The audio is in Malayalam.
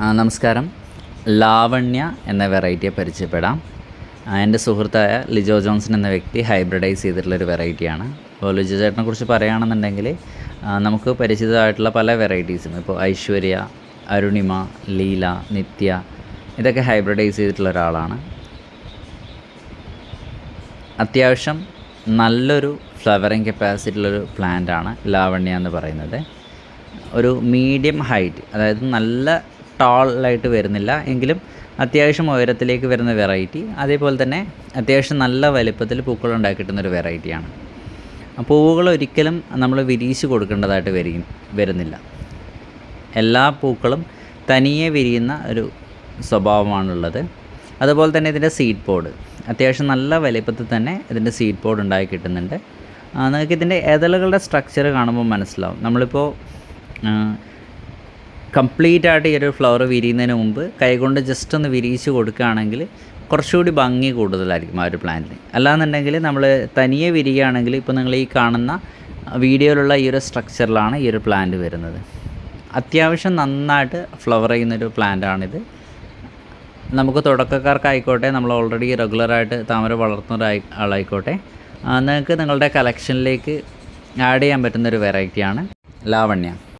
നമസ്കാരം. ലാവണ്യ എന്ന വെറൈറ്റിയെ പരിചയപ്പെടാം. എന്റെ സുഹൃത്തായ ലിജോ ജോൺസൺ എന്ന വ്യക്തി ഹൈബ്രിഡൈസ് ചെയ്തിട്ടുള്ളൊരു വെറൈറ്റിയാണ് അപ്പോൾ ലിജോ ചേട്ടനെ കുറിച്ച് പറയുകയാണെന്നുണ്ടെങ്കിൽ നമുക്ക് പരിചിതമായിട്ടുള്ള പല വെറൈറ്റീസും ഇപ്പോൾ ഐശ്വര്യ അരുണിമ ലീല നിത്യ ഇതൊക്കെ ഹൈബ്രിഡൈസ് ചെയ്തിട്ടുള്ള ഒരാളാണ്. അത്യാവശ്യം നല്ലൊരു ഫ്ലവറിങ് കപ്പാസിറ്റി ഉള്ളൊരു ആണ് ലാവണ്യ എന്ന് പറയുന്നത്. ഒരു മീഡിയം ഹൈറ്റ് അതായത് നല്ല ടാളായിട്ട് വരുന്നില്ല. എങ്കിലും അത്യാവശ്യം ഉയരത്തിലേക്ക് വരുന്ന വെറൈറ്റി അതേപോലെ തന്നെ അത്യാവശ്യം നല്ല വലിപ്പത്തിൽ പൂക്കൾ ഉണ്ടാക്കി കിട്ടുന്നൊരു വെറൈറ്റിയാണ് പൂവുകൾ ഒരിക്കലും നമ്മൾ വിരിയിച്ച് കൊടുക്കേണ്ടതായിട്ട് വരി വരുന്നില്ല. എല്ലാ പൂക്കളും തനിയെ വിരിയുന്ന ഒരു സ്വഭാവമാണുള്ളത്. അതുപോലെ തന്നെ ഇതിന്റെ സീഡ് പോഡ് അത്യാവശ്യം നല്ല വലിപ്പത്തിൽ തന്നെ ഇതിന്റെ സീഡ് പോഡ് ഉണ്ടായി കിട്ടുന്നുണ്ട്. നിങ്ങൾക്ക് ഇതിന്റെ ഇതളുകളുടെ സ്ട്രക്ചർ കാണുമ്പോൾ മനസ്സിലാവും. നമ്മളിപ്പോൾ കംപ്ലീറ്റ് ആയിട്ട് ഈ ഒരു ഫ്ലവർ വിരിയുന്നതിന് മുമ്പ് കൈകൊണ്ട് ജസ്റ്റ് ഒന്ന് വിരിയിച്ച് കൊടുക്കുകയാണെങ്കിൽ കുറച്ചുകൂടി ഭംഗി കൂടുതലായിരിക്കും ആ ഒരു പ്ലാന്റിന് അല്ലാന്നുണ്ടെങ്കിൽ നമ്മൾ തനിയെ വിരിയുകയാണെങ്കിൽ ഇപ്പോൾ നിങ്ങൾ ഈ കാണുന്ന വീഡിയോയിലുള്ള ഈ ഒരു സ്ട്രക്ചറിലാണ് ഈ ഒരു പ്ലാന്റ് വരുന്നത്. അത്യാവശ്യം നന്നായിട്ട് ഫ്ലവർ ചെയ്യുന്നൊരു പ്ലാന്റാണിത് നമുക്ക് തുടക്കക്കാർക്കായിക്കോട്ടെ നമ്മൾ ഓൾറെഡി റെഗുലറായിട്ട് താമര വളർത്തുന്ന ആളായിക്കോട്ടെ. നിങ്ങൾക്ക് നിങ്ങളുടെ കളക്ഷനിലേക്ക് ആഡ് ചെയ്യാൻ പറ്റുന്നൊരു വെറൈറ്റിയാണ് ലാവണ്യ.